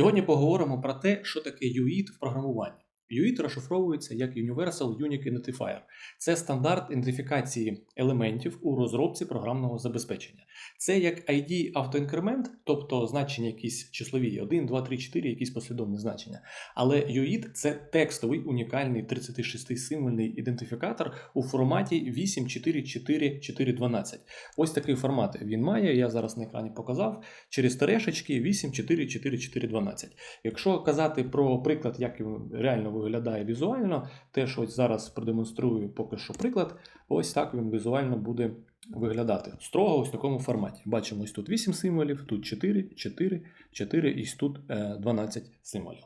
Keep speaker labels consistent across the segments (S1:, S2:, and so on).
S1: Сьогодні поговоримо про те, що таке UIT в програмуванні. UID розшифровується як Universal Unique Identifier. Це стандарт ідентифікації елементів у розробці програмного забезпечення. Це як ID автоінкремент, тобто значення якісь числові 1, 2, 3, 4, якісь послідовні значення. Але UID – це текстовий унікальний 36-символьний ідентифікатор у форматі 8444412. Ось такий формат він має. Я зараз на екрані показав через терешечки 8444412. Якщо казати про приклад, як реально виглядає візуально, теж ось зараз продемонструю поки що приклад. Ось так він візуально буде виглядати. Строго ось в такому форматі. Бачимо, ось тут 8 символів, тут 4, 4, 4 і тут е, 12 символів.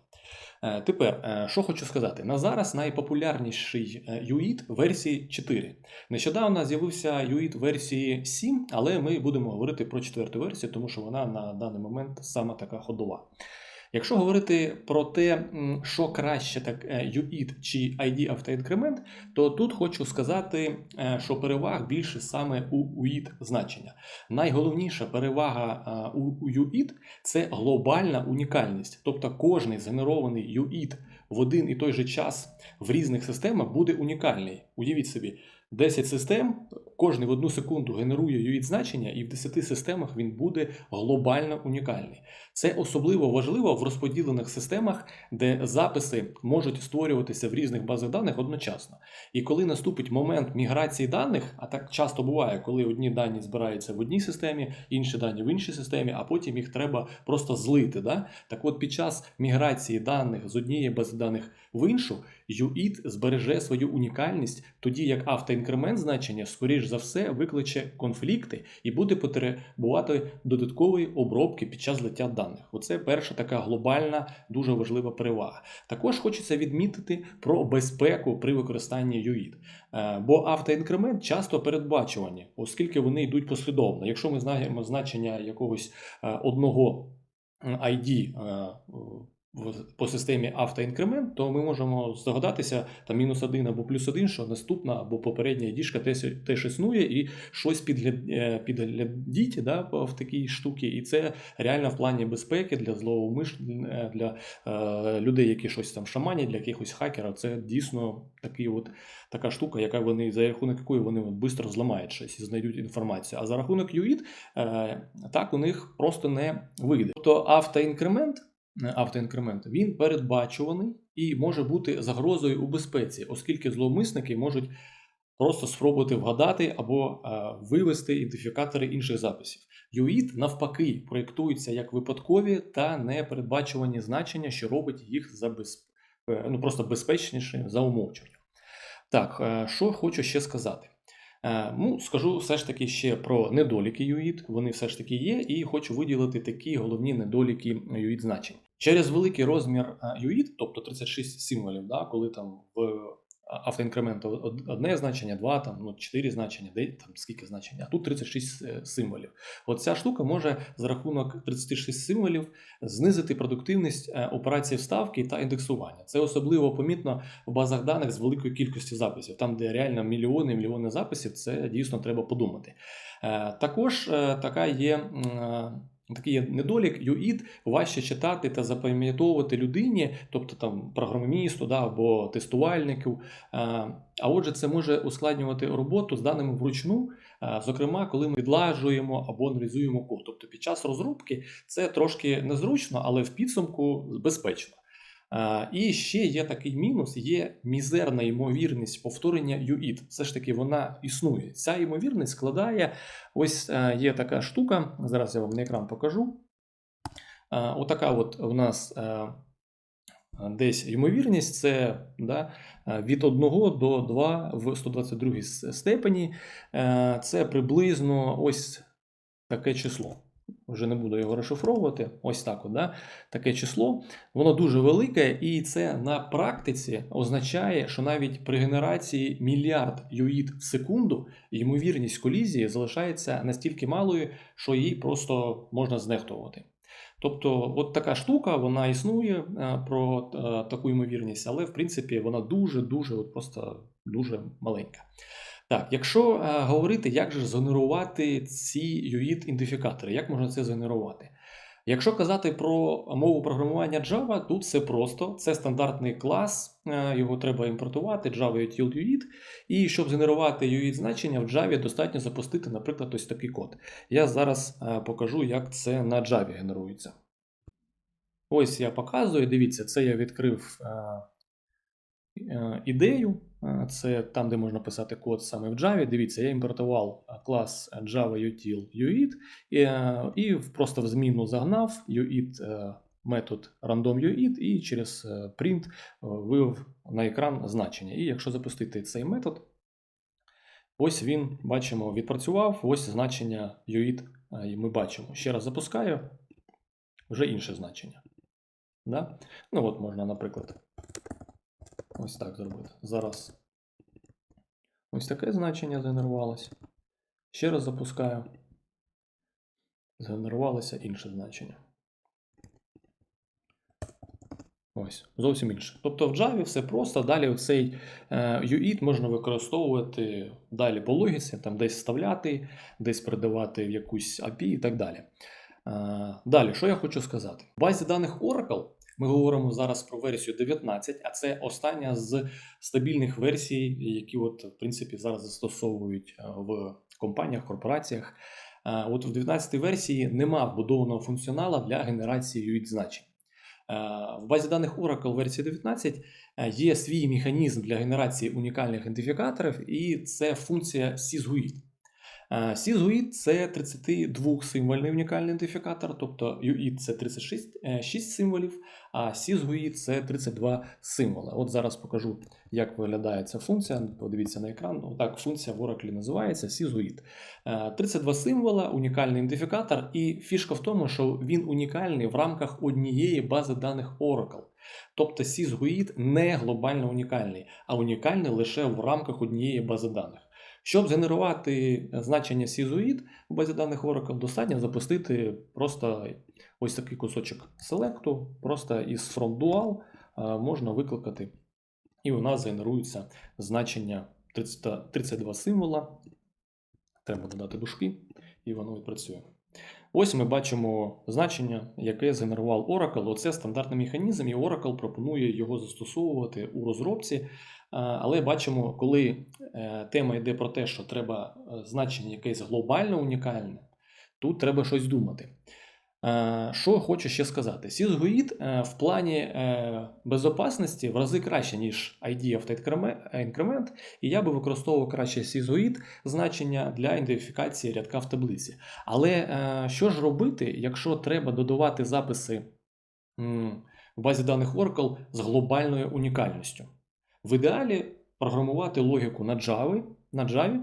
S1: Е, Тепер, е, що хочу сказати, на зараз найпопулярніший е, UID версії 4. Нещодавно з'явився UID версії 7, але ми будемо говорити про четверту версію, тому що вона на даний момент саме така ходова. Якщо говорити про те, що краще так е, UID чи ID автоінкремент, то тут хочу сказати, е, що переваг більше саме у UID значення. Найголовніша перевага е, у UID – це глобальна унікальність. Тобто кожний згенерований UID в один і той же час в різних системах буде унікальний. Уявіть собі, 10 систем, кожний в одну секунду генерує UID значення, і в 10 системах він буде глобально унікальний. Це особливо важливо в розподілених системах, де записи можуть створюватися в різних базах даних одночасно. І коли наступить момент міграції даних, а так часто буває, коли одні дані збираються в одній системі, інші дані в іншій системі, а потім їх треба просто злити. Да? Так от під час міграції даних з однієї бази даних в іншу, UID збереже свою унікальність, тоді як автоінкремент значення, скоріш за все, викличе конфлікти і буде потребувати додаткової обробки під час злиття даних. Оце перша така глобальна, дуже важлива перевага. Також хочеться відмітити про безпеку при використанні UID. Е, Бо автоінкремент часто передбачувані, оскільки вони йдуть послідовно. Якщо ми знаємо значення якогось е, одного ID е, по системі автоінкремент, то ми можемо здогадатися там мінус один або плюс один, що наступна або попередня ID теж, існує, і щось підгляд, е, підглядіть да, в такій штуці. І це реально в плані безпеки для зловомиш е, для е, людей, які щось там шаманять, для якихось хакерів. Це дійсно такий от, така штука, яка вони за рахунок якої вони от швидко зламають щось і знайдуть інформацію. А за рахунок UID е, так у них просто не вийде. Тобто автоінкремент е, автоінкремент, він передбачуваний і може бути загрозою у безпеці, оскільки зловмисники можуть просто спробувати вгадати або е, вивести ідентифікатори інших записів. UID, навпаки, проєктуються як випадкові та непередбачувані значення, що робить їх за без... е, ну, просто безпечнішими за умовчуванням. Так, що хочу ще сказати. Ну, скажу все ж таки ще про недоліки UID. Вони все ж таки є, і хочу виділити такі головні недоліки UID значень. Через великий розмір е, UID, тобто 36 символів, да, коли там в автоінкременту одне значення, два, там, ну, чотири значення, де там скільки значень, а тут 36 е, символів. От ця штука може за рахунок 36 символів знизити продуктивність е, операції вставки та індексування. Це особливо помітно в базах даних з великою кількістю записів, там, де реально мільйони і мільйони записів, це дійсно треба подумати. Е, Також е, така є. Такий недолік, UID важче читати та запам'ятовувати людині, тобто там програмісту да, або тестувальнику. Е, А отже, це може ускладнювати роботу з даними вручну, е, зокрема, коли ми відлажуємо або аналізуємо код. Тобто під час розробки це трошки незручно, але в підсумку безпечно. І ще є такий мінус: є мізерна ймовірність повторення UID. Все ж таки вона існує. Ця ймовірність складає. Ось е, є така штука. Зараз я вам на екран покажу. Е, Отака от у нас е, десь ймовірність це да, від 1 до 2 в 122 степені. Це приблизно ось таке число. Вже не буду його розшифровувати. Ось так, от, да? таке число. Воно дуже велике, і це на практиці означає, що навіть при генерації мільярд юїд в секунду ймовірність колізії залишається настільки малою, що її просто можна знехтувати. Тобто, от така штука, вона існує е, про е, таку ймовірність, але в принципі вона дуже-дуже, от просто дуже маленька. Так, якщо е, говорити, як же згенерувати ці UID ідентифікатори, як можна це згенерувати? Якщо казати про мову програмування Java, тут все просто. Це стандартний клас, е, його треба імпортувати, Java util UIT. І щоб згенерувати UIT значення в Java, достатньо запустити, наприклад, ось такий код. Я зараз е, покажу, як це на Java генерується. Ось я показую. Дивіться, це я відкрив е, ідею. Е, Це там, де можна писати код саме в Java. Дивіться, я імпортував е, клас Java util UIT і, е, просто в зміну загнав UIT е, метод random.UIT і через е, print е, вивів на екран значення. І якщо запустити цей метод, ось він бачимо відпрацював. Ось значення UIT е, ми бачимо. Ще раз запускаю, вже інше значення. Да? Ну от можна, наприклад, ось так зробити. Зараз ось таке значення згенерувалося. Ще раз запускаю. Згенерувалося інше значення. Ось, зовсім інше. Тобто в Java все просто. Далі цей UIT можна використовувати далі по логіці, там десь вставляти, десь передавати в якусь API і так далі. Е, Далі, що я хочу сказати? В базі даних Oracle ми говоримо зараз про версію 19, а це остання з стабільних версій, які от, в принципі, зараз застосовують е, в компаніях, корпораціях. Е, От в 19 версії нема вбудованого функціонала для генерації UID значень. Е, В базі даних Oracle версії 19 е, є свій механізм для генерації унікальних ідентифікаторів, і це функція SysGUID. Е, це 32-символьний унікальний ідентифікатор, тобто UID – це 36 е, 6 символів, а SysGUID – це 32 символи. От зараз покажу, як виглядає ця функція. Подивіться на екран. Отак функція в Oracle називається SysGUID. Е, 32 символа, унікальний ідентифікатор, і фішка в тому, що він унікальний в рамках однієї бази даних Oracle. Тобто SysGUID не глобально унікальний, а унікальний лише в рамках однієї бази даних. Щоб згенерувати значення сізуїд в базі даних Oracle, достатньо запустити просто ось такий кусочок селекту, просто із from dual можна викликати, і у нас згенерується значення 30 32 символа. Треба додати дужки, і воно відпрацює. Ось ми бачимо значення, яке згенерував Oracle. Оце стандартний механізм, і Oracle пропонує його застосовувати у розробці. Але бачимо, коли е, тема йде про те, що треба е, значення якесь глобально унікальне, тут треба щось думати. Е, Що хочу ще сказати? SysGUID е, в плані е, безопасності в рази краще, ніж ID of Increment, і я би використовував краще SysGUID значення для ідентифікації рядка в таблиці. Але що ж робити, якщо треба додавати записи в базі даних Oracle з глобальною унікальністю? В ідеалі програмувати логіку на Java, на Java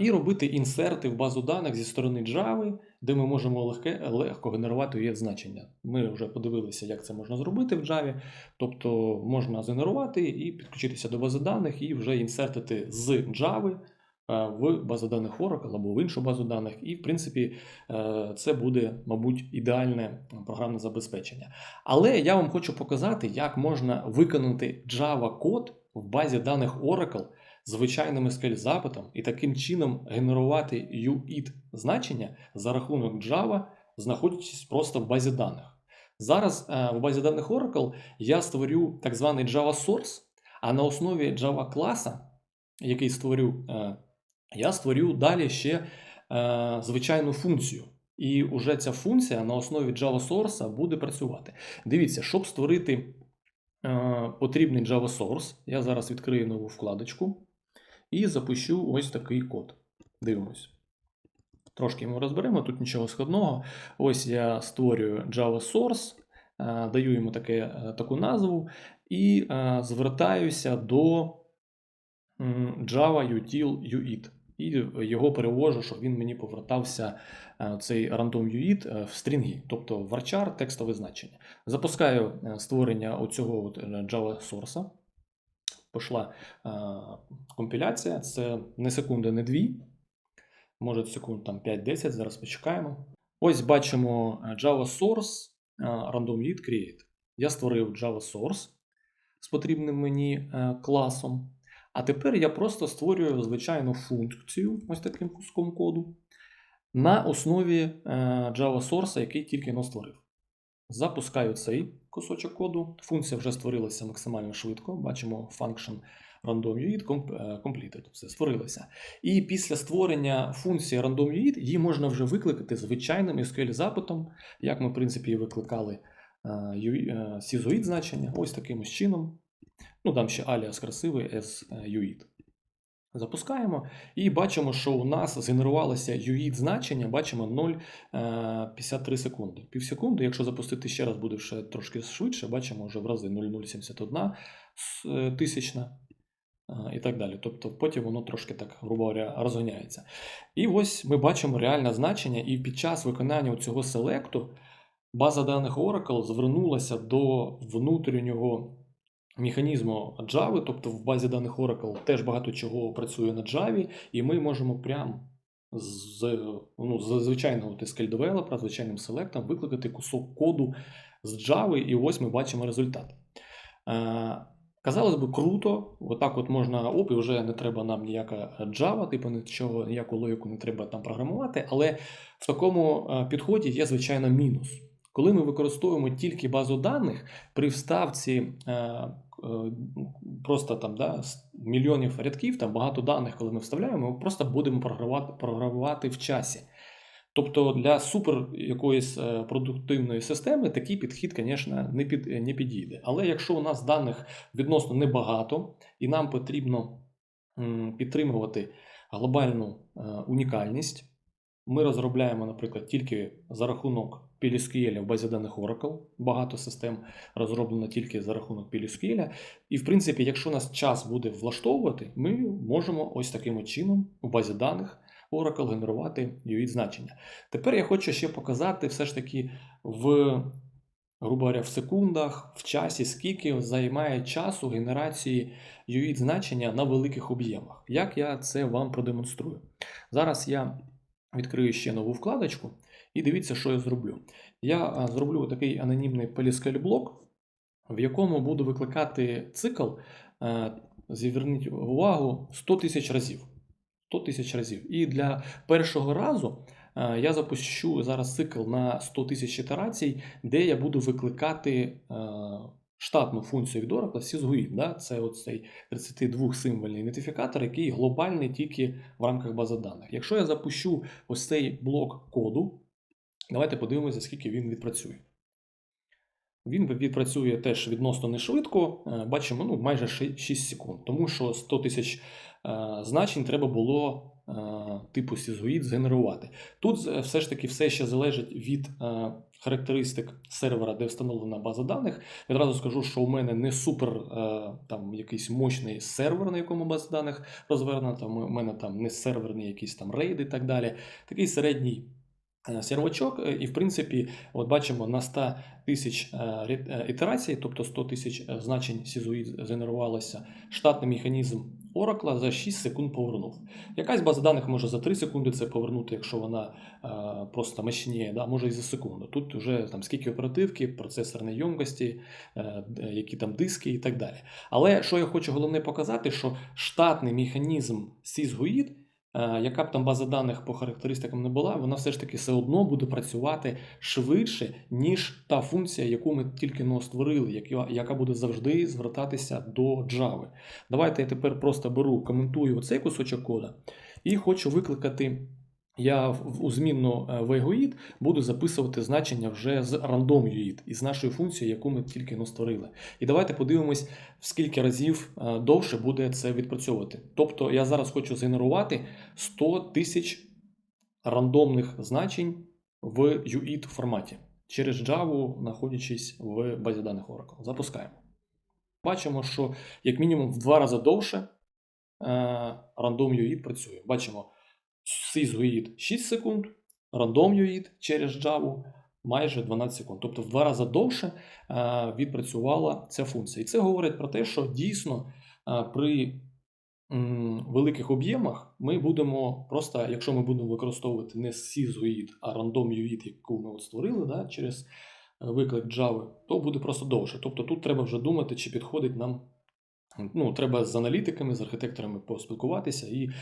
S1: і робити інсерти в базу даних зі сторони Java, де ми можемо легке, легко генерувати є значення. Ми вже подивилися, як це можна зробити в Java. Тобто можна згенерувати і підключитися до бази даних, і вже інсертити з Java в базу даних Oracle або в іншу базу даних. І, в принципі, е, це буде, мабуть, ідеальне програмне забезпечення. Але я вам хочу показати, як можна виконати Java код в базі даних Oracle звичайним SQL запитом і таким чином генерувати UID значення за рахунок Java, знаходячись просто в базі даних. Зараз е, в базі даних Oracle я створю так званий Java Source, а на основі Java класа, який створю, е, я створю далі ще е, звичайну функцію. І вже ця функція на основі Java Source буде працювати. Дивіться, щоб створити потрібний Java Source, я зараз відкрию нову вкладочку і запущу ось такий код. Дивимось. Трошки його розберемо, тут нічого складного. Ось я створюю Java Source, е, даю йому таке, е, таку назву і е, звертаюся до Java util UIT. І його перевожу, щоб він мені повертався цей random UID в стрінги, тобто varchar текстове значення. Запускаю створення оцього Java Source. Пішла е, компіляція. Це не секунди, не дві. Може секунд там 5-10, зараз почекаємо. Ось бачимо е, Java Source е, random UID create. Я створив Java Source з потрібним мені класом. А тепер я просто створюю звичайну функцію ось таким куском коду. на основі Java Source, який тільки но створив. Запускаю цей кусочок коду. Функція вже створилася максимально швидко. Бачимо function random.uid е, completed. Все створилося. І після створення функції random.uid її можна вже викликати звичайним SQL запитом, як ми, в принципі, викликали е, UI, е, sysoid значення. Ось таким чином. Ну, там ще аліас красивий suid. Запускаємо і бачимо, що у нас згенерувалося UID значення, бачимо 0,53 секунди. Пів секунди, якщо запустити ще раз, буде ще трошки швидше, бачимо вже в рази 0,071 е, тисячна е, і так далі. Тобто потім воно трошки так, грубо говоря, розганяється. І ось ми бачимо реальне значення, і під час виконання цього селекту база даних Oracle звернулася до внутрішнього механізму Java, тобто в базі даних Oracle теж багато чого працює на Java, і ми можемо прямо з, ну, з звичайного SQL девелопера, звичайним селектом викликати кусок коду з Java, і ось ми бачимо результат. Е, Казалось би, круто, отак от можна оп, і вже не треба нам ніяка Java, типу нічого, ніяку логіку не треба там програмувати, але в такому е, підході є, звичайно, мінус. Коли ми використовуємо тільки базу даних, при вставці е, просто там да, мільйонів рядків, там багато даних, коли ми вставляємо, ми просто будемо програвати, програвати в часі. Тобто для супер якоїсь е, продуктивної системи такий підхід, звісно, не, під, не підійде. Але якщо у нас даних відносно небагато, і нам потрібно підтримувати глобальну е, унікальність, ми розробляємо, наприклад, тільки за рахунок PLSQL в базі даних Oracle. Багато систем розроблено тільки за рахунок PLSQL. І, в принципі, якщо нас час буде влаштовувати, ми можемо ось таким чином у базі даних Oracle генерувати UID значення. Тепер я хочу ще показати все ж таки в, грубо говоря, в секундах, в часі, скільки займає часу генерації UID значення на великих об'ємах. Як я це вам продемонструю? Зараз я відкрию ще нову вкладочку і дивіться, що я зроблю. Я зроблю такий анонімний PLSQL блок, в якому буду викликати цикл, е, зверніть увагу, 100 тисяч разів. 100 тисяч разів. І для першого разу е, я запущу зараз цикл на 100 тисяч ітерацій, де я буду викликати е, штатну функцію від Oracle sysguid. Да? Це оцей 32-символьний ідентифікатор, який глобальний тільки в рамках бази даних. Якщо я запущу ось цей блок коду, давайте подивимося, скільки він відпрацює. Він відпрацює теж відносно не швидко, е, бачимо ну, майже 6 секунд, тому що 100 тисяч е, значень треба було типу сізгоїд згенерувати. Тут е, все ж таки все ще залежить від е, характеристик сервера, де встановлена база даних. Відразу скажу, що у мене не супер е, там якийсь мощний сервер, на якому база даних розвернена. У мене там не серверний якийсь там рейд і так далі. Такий середній е, сервачок, е, і в принципі, от бачимо на 100 тисяч е, е, ітерацій, тобто 100 тисяч е, значень сізоїд згенерувалося, штатний механізм Oracle за 6 секунд повернув. Якась база даних може за 3 секунди це повернути, якщо вона е, просто мощніє, да, може і за секунду. Тут вже там скільки оперативки, процесорної йомкості, е, які там диски і так далі. Але що я хочу головне показати, що штатний механізм SysGUID, е, яка б там база даних по характеристикам не була, вона все ж таки все одно буде працювати швидше, ніж та функція, яку ми тільки но створили, яка, яка буде завжди звертатися до Java. Давайте я тепер просто беру, коментую оцей кусочок кода і хочу викликати. Я у змінну е, VGUID буду записувати значення вже з random.UID із нашою функцією, яку ми тільки но створили. І давайте подивимось, в скільки разів е, довше буде це відпрацьовувати. Тобто я зараз хочу згенерувати 100 тисяч рандомних значень в UID форматі через Java, знаходячись в базі даних Oracle. Запускаємо. Бачимо, що як мінімум в два рази довше е, рандом UID працює. Бачимо SysGUID 6 секунд, рандом UID через Java майже 12 секунд. Тобто в два рази довше е, відпрацювала ця функція. І це говорить про те, що дійсно е, при великих об'ємах ми будемо просто, якщо ми будемо використовувати не SysGUID, а random.UID, яку ми от створили да, через е, виклик Java, то буде просто довше. Тобто тут треба вже думати, чи підходить нам Ну, треба з аналітиками, з архітекторами поспілкуватися і е,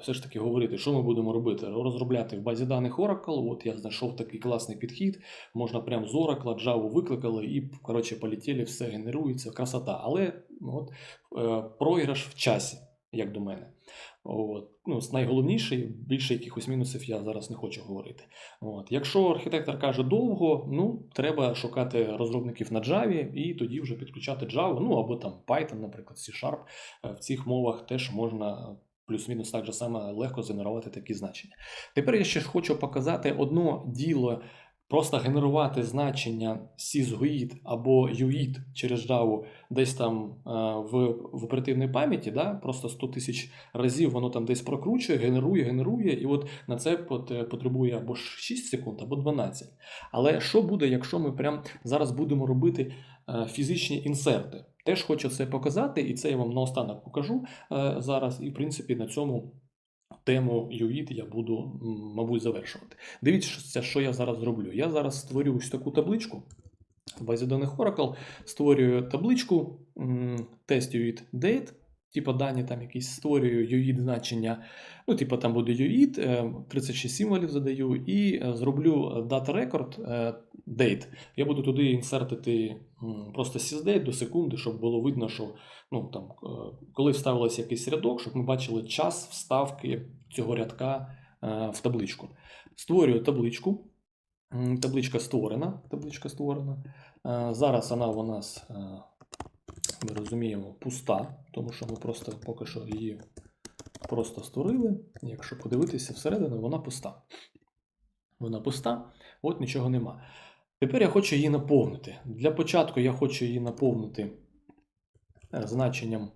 S1: все ж таки говорити, що ми будемо робити. Розробляти в базі даних Oracle. От я знайшов такий класний підхід. Можна прямо з Oracle, Java викликали і коротше полетіли, все генерується, красота. Але от, е, програш в часі, як до мене. От. Ну, найголовніше, більше якихось мінусів я зараз не хочу говорити. От. Якщо архітектор каже довго, ну треба шукати розробників на Java і тоді вже підключати Java, ну або там Python, наприклад, C-Sharp. Е, В цих мовах теж можна плюс-мінус так же само легко згенерувати такі значення. Тепер я ще хочу показати одно діло. Просто генерувати значення sysguid або UID через Java десь там е, в, в оперативній пам'яті, да? просто 100 тисяч разів воно там десь прокручує, генерує, генерує, і от на це потребує або ж 6 секунд, або 12. Але що буде, якщо ми прям зараз будемо робити е, фізичні інсерти? Теж хочу це показати, і це я вам наостанок покажу е, зараз. І в принципі на цьому тему UID я буду, мабуть, завершувати. Дивіться, що я зараз зроблю. Я зараз створю ось таку табличку. В базі даних Oracle створюю табличку test UID date, типу дані там якісь створюю UID значення. Ну, типу, там буде UID, е, 36 символів задаю, і е, зроблю data е, date. Я буду туди інсертити просто sysdate до секунди, щоб було видно, що ну, там, е, коли вставилося якийсь рядок, щоб ми бачили час вставки цього рядка е, в табличку. Створюю табличку. Табличка створена. Табличка створена. Е, Зараз вона у нас, е, ми розуміємо, пуста, тому що ми просто поки що її просто створили. Якщо подивитися всередину, вона пуста. Вона пуста, от нічого нема. Тепер я хочу її наповнити. Для початку я хочу її наповнити е, значенням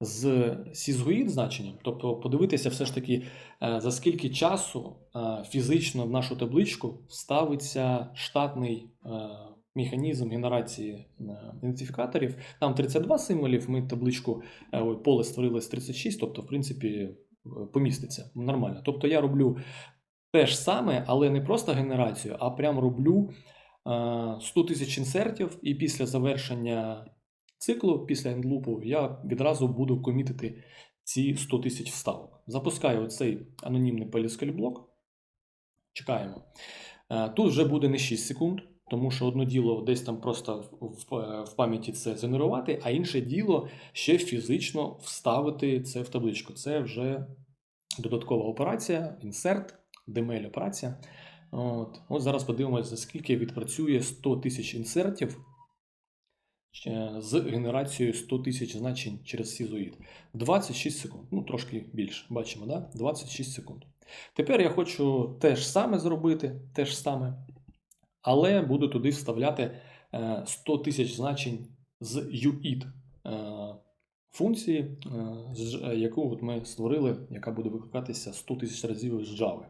S1: з sysguid значенням, тобто подивитися все ж таки, е, за скільки часу е, фізично в нашу табличку вставиться штатний механізм генерації е, ідентифікаторів. Там 32 символів, ми табличку е, поле створили з 36, тобто, в принципі, е, поміститься нормально. Тобто я роблю те ж саме, але не просто генерацію, а прям роблю е, 100 тисяч інсертів, і після завершення циклу, після ендлупу, я відразу буду комітити ці 100 тисяч вставок. Запускаю цей анонімний PLSQL блок. Чекаємо. Тут вже буде не 6 секунд, тому що одне діло десь там просто в, в, пам'яті це згенерувати, а інше діло ще фізично вставити це в табличку. Це вже додаткова операція, інсерт, DML операція. От. От зараз подивимося, скільки відпрацює 100 тисяч інсертів е, з генерацією 100 тисяч значень через Sizoid. 26 секунд, ну трошки більше, бачимо, да? 26 секунд. Тепер я хочу те ж саме зробити, те ж саме, але буду туди вставляти е, 100 тисяч значень з UID е, функції, е, е, яку от ми створили, яка буде викликатися 100 тисяч разів з Java.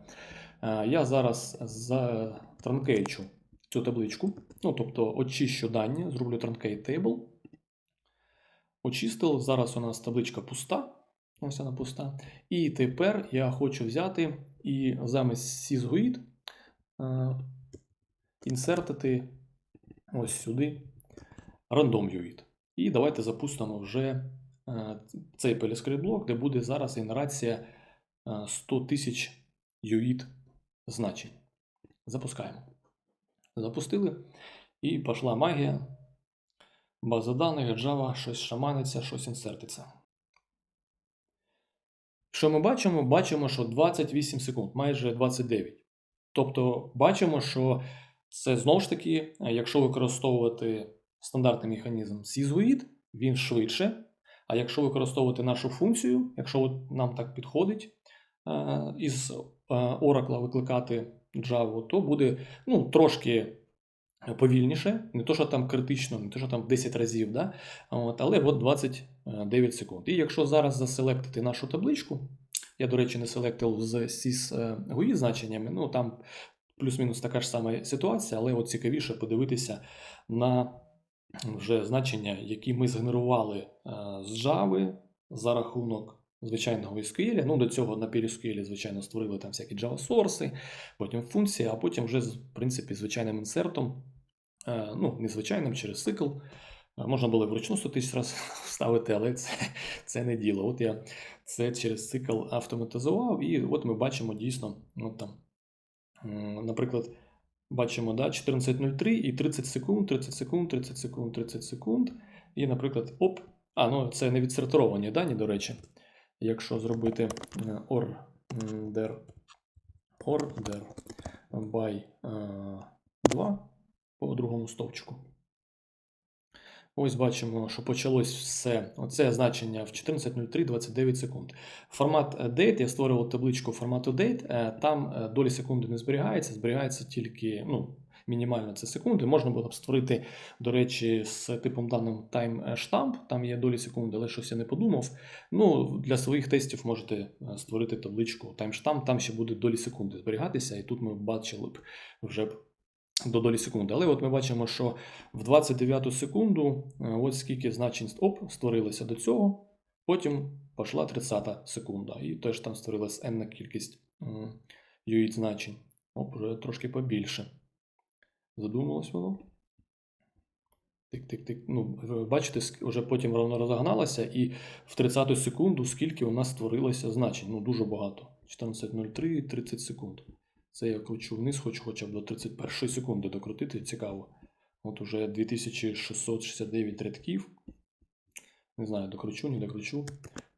S1: Е, Я зараз затранкейчу цю табличку, ну, тобто очищу дані, зроблю truncate table. Очистив, зараз у нас табличка пуста. Ось вона пуста. І тепер я хочу взяти і замість sysguid е, інсертити ось сюди random UID. І давайте запустимо вже е, цей PLSQL блок, де буде зараз генерація е, 100 тисяч UID значень. Запускаємо. Запустили. І пішла магія. База даних, Java, щось шаманиться, щось інсертиться. Що ми бачимо? Бачимо, що 28 секунд, майже 29. Тобто бачимо, що це знову ж таки, е, якщо використовувати стандартний механізм sysguid, він швидше. А якщо використовувати нашу функцію, якщо нам так підходить е, із е, Oracle викликати Java, то буде ну, трошки повільніше, не то, що там критично, не то, що там 10 разів, да? от, але от 29 секунд. І якщо зараз заселектити нашу табличку, я, до речі, не селектив з sysGUI значеннями, ну там плюс-мінус така ж сама ситуація, але от цікавіше подивитися на вже значення, які ми згенерували е, з Java за рахунок звичайного SQL. Ну, до цього на PLSQL, звичайно, створили там всякі Java source, потім функції, а потім вже, в принципі, звичайним інсертом, е, ну, не звичайним, через цикл, е, Можна було вручну 100 тисяч разів вставити, але це, це не діло. От я це через цикл автоматизував, і от ми бачимо дійсно, от там, наприклад, бачимо да, 14.03 і 30 секунд, 30 секунд, 30 секунд, 30 секунд. І, наприклад, оп. А, ну це не відсортовані дані, до речі. Якщо зробити е, order, order by е, 2 по другому стовпчику. Ось бачимо, що почалось все. Оце значення в 14.03 29 секунд. Формат е, date, я створював табличку формату date, е, там е, долі секунди не зберігається, зберігається тільки ну, мінімально це секунди. Можна було б створити, до речі, з типом даним timestamp, там є долі секунди, але щось я не подумав. Ну, для своїх тестів можете створити табличку timestamp, там ще буде долі секунди зберігатися, і тут ми бачили б вже б до долі секунди. Але от ми бачимо, що в 29 секунду е, ось скільки значень оп, створилося до цього, потім пішла 30 секунда, і теж там створилась n кількість м, UID значень. Оп, вже трошки побільше. Задумалось воно. Тик-тик-тик. Ну, Бачите, вже потім воно розогналося, і в 30 секунду скільки у нас створилося значень. Ну, дуже багато. 14.03, 30 секунд. Це я кручу вниз, хочу хоча б до 31 секунди докрутити, цікаво. От уже 2669 рядків. Не знаю, докручу, не докручу.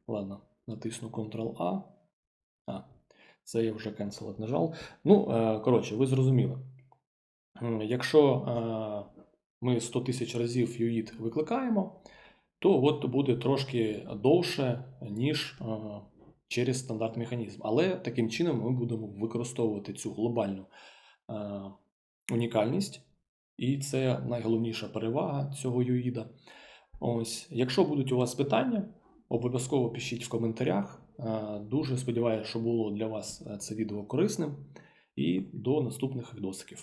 S1: Ладно, натисну Ctrl-A. А, це я вже cancel нажав. Ну, е, коротше, ви зрозуміли. Якщо е, ми 100 тисяч разів UID викликаємо, то от буде трошки довше, ніж е, через стандарт механізм. Але таким чином ми будемо використовувати цю глобальну е, унікальність, і це найголовніша перевага цього UID. Ось, якщо будуть у вас питання, обов'язково пишіть в коментарях. Е, Дуже сподіваюся, що було для вас е, це відео корисним. І до наступних відосиків.